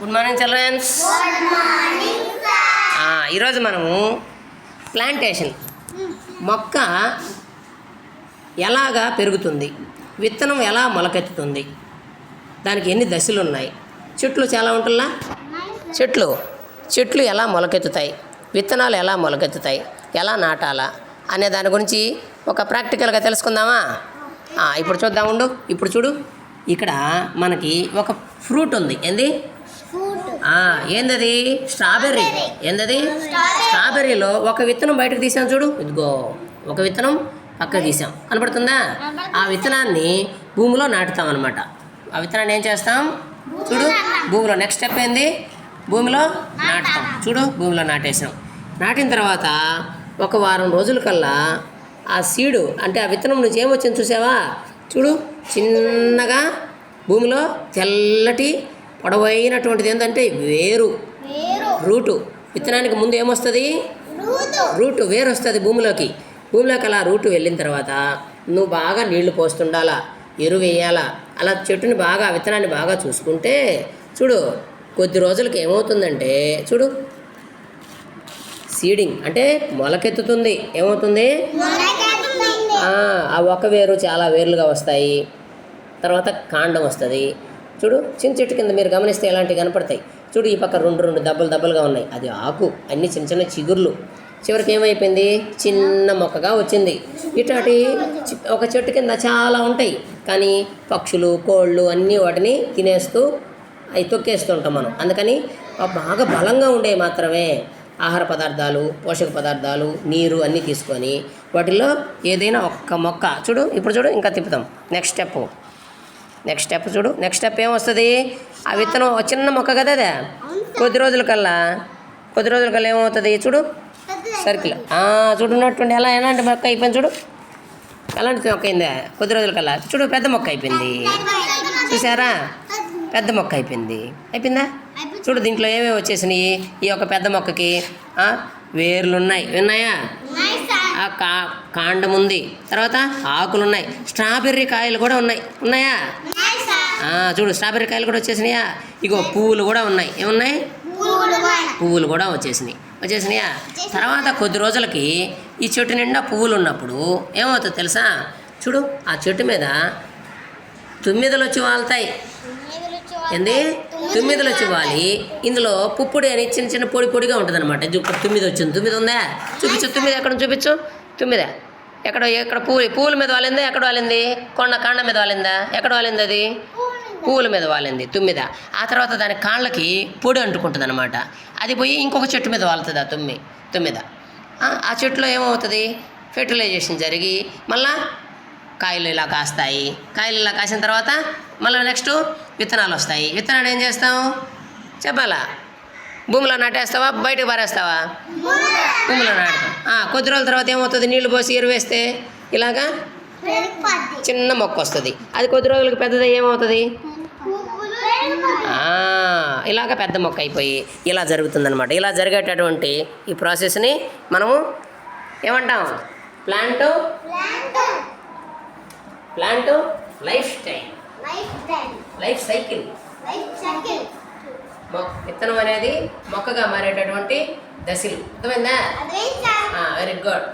Good morning children's ఈరోజు మనము plantation మొక్క ఎలాగా పెరుగుతుంది? విత్తనం ఎలా మొలకెత్తుతుంది? దానికి ఎన్ని దశలు ఉన్నాయి? చెట్లు చాలా ఉంటుందా? చెట్లు. చెట్లు ఎలా మొలకెత్తుతాయి? విత్తనాలు ఎలా మొలకెత్తుతాయి? ఎలా నాటాలా? అనే దాని గురించి ఒక ప్రాక్టికల్గా తెలుసుకుందామా? ఇప్పుడు చూద్దాం ఉండు. ఇప్పుడు చూడు. ఇక్కడ మనకి ఒక ఫ్రూట్ ఉంది. ఏంది? ఏందది? స్ట్రాబెర్రీ. ఏందది? స్ట్రాబెర్రీలో ఒక విత్తనం బయటకు తీసాం చూడు. ఇదిగో ఒక విత్తనం పక్క తీసాం కనపడుతుందా? ఆ విత్తనాన్ని భూమిలో నాటుతాం అనమాట ఆ విత్తనాన్ని ఏం చేస్తాం? చూడు భూమిలో నెక్స్ట్ స్టెప్ ఏంది? భూమిలో నాటుతాం. చూడు భూమిలో నాటేసాం నాటిన తర్వాత ఒక వారం రోజుల కల్లా ఆ సీడు అంటే ఆ విత్తనం నుంచి ఏమొచ్చింది చూసావా? చూడు చిన్నగా భూమిలో తెల్లటి పొడవైనటువంటిది ఏంటంటే వేరు. రూటు. విత్తనానికి ముందు ఏమొస్తుంది? రూటు. వేరు వస్తుంది భూమిలోకి. భూమిలోకి అలా రూటు వెళ్ళిన తర్వాత నువ్వు బాగా నీళ్ళు పోస్తుండాలా? ఎరువు వేయాలా? అలా చెట్టుని బాగా విత్తనాన్ని బాగా చూసుకుంటే చూడు కొద్ది రోజులకి ఏమవుతుందంటే చూడు సీడింగ్ అంటే మొలకెత్తుతుంది. ఏమవుతుంది? ఆ, ఒక వేరు చాలా వేర్లుగా వస్తాయి. తర్వాత కాండం వస్తుంది. చూడు చిన్న చెట్టు కింద మీరు గమనిస్తే ఎలాంటివి కనపడతాయి. చూడు ఈ పక్క రెండు రెండు దెబ్బలు దెబ్బలుగా ఉన్నాయి. అది ఆకు అన్ని చిన్న చిన్న చిగుర్లు. చివరికి ఏమైపోయింది? చిన్న మొక్కగా వచ్చింది. ఇట్లాంటి చి- ఒక చెట్టు కింద చాలా ఉంటాయి. కానీ పక్షులు కోళ్ళు అన్నీ వాటిని తినేస్తూ అవి తొక్కేస్తూ ఉంటాం మనం. అందుకని బాగా బలంగా ఉండేవి మాత్రమే ఆహార పదార్థాలు పోషక పదార్థాలు నీరు అన్నీ తీసుకొని వాటిల్లో ఏదైనా ఒక్క మొక్క చూడు ఇప్పుడు చూడు ఇంకా తిప్పుతాం. నెక్స్ట్ స్టెప్ నెక్స్ట్ స్టెప్ చూడు. నెక్స్ట్ స్టెప్ ఏమొస్తుంది ఆ విత్తనం చిన్న మొక్క కదా అదే? కొద్ది రోజుల కల్లా? కొద్ది రోజుల కల్లా ఏమవుతుంది చూడు? సర్కిల్ చూడు ఉన్నట్టుండి ఎలా ఎలాంటి మొక్క అయిపోయింది చూడు? ఎలాంటి మొక్క అయిందా? కొద్ది రోజుల కల్లా. చూడు పెద్ద మొక్క అయిపోయింది. చూసారా? పెద్ద మొక్క అయిపోయింది. అయిపోయిందా? చూడు దీంట్లో ఏమేమి వచ్చేసినాయి? ఈ యొక్క పెద్ద మొక్కకి వేర్లు ఉన్నాయి. ఉన్నాయా? ఆ కా కాండం ఉంది తర్వాత ఆకులు ఉన్నాయి స్ట్రాబెర్రీ కాయలు కూడా ఉన్నాయి. ఉన్నాయా? చూడు స్ట్రాబెర్రీ కాయలు కూడా వచ్చేసినాయా? ఇగో పువ్వులు కూడా ఉన్నాయి. ఏమున్నాయి? పువ్వులు కూడా వచ్చేసినాయి. వచ్చేసినాయా? తర్వాత కొద్ది రోజులకి ఈ చెట్టు నిండా పువ్వులు ఉన్నప్పుడు ఏమవుతుంది తెలుసా? చూడు ఆ చెట్టు మీద తుమ్మిదలు వచ్చి వాళ్తాయి. ఏంది? తొమ్మిదిలో చూవాలి. ఇందులో పుప్పుడి అని చిన్న చిన్న పొడి పొడిగా ఉంటుంది అనమాట తొమ్మిది వచ్చింది. తొమ్మిది ఉందా? చూపించు తుమ్మిది ఎక్కడ చూపించు. తుమ్మిద. ఎక్కడ ఎక్కడ పూలు పూల మీద వాలిందా? ఎక్కడ వాలింది? కొండ కాండ మీద వాలిందా? ఎక్కడ వాలింది అది? పూల మీద వాలింది. తుమ్మిద. ఆ తర్వాత దాని కాళ్ళకి పొడి అంటుకుంటుంది అనమాట అది పోయి ఇంకొక చెట్టు మీద వాలుతుంది ఆ తుమ్మి తుమ్మిద. ఆ, చెట్టులో ఏమవుతుంది? ఫెర్టిలైజేషన్ జరిగి మళ్ళీ కాయలు ఇలా కాస్తాయి. కాయలు ఇలా కాసిన తర్వాత మళ్ళీ నెక్స్ట్ విత్తనాలు వస్తాయి. విత్తనాలు ఏం చేస్తాం? చెప్పాలా? భూమిలో నాటేస్తావా? బయటకు పారేస్తావా? భూమిలో నాటుతాం. కొద్ది రోజుల తర్వాత ఏమవుతుంది? నీళ్ళు పోసి ఎరువు వేస్తే ఇలాగా చిన్న మొక్క వస్తుంది. అది కొద్ది రోజులకు పెద్దది ఏమవుతుంది? ఇలాగ పెద్ద మొక్క అయిపోయి ఇలా జరుగుతుందన్నమాట. ఇలా జరిగేటటువంటి ఈ ప్రాసెస్ని మనము ఏమంటాం? Plant plant life style. Life cycle. మొక్క విత్తనం అనేది మొక్కగా మారేటటువంటి దశలు. అర్థమైందా? Very good.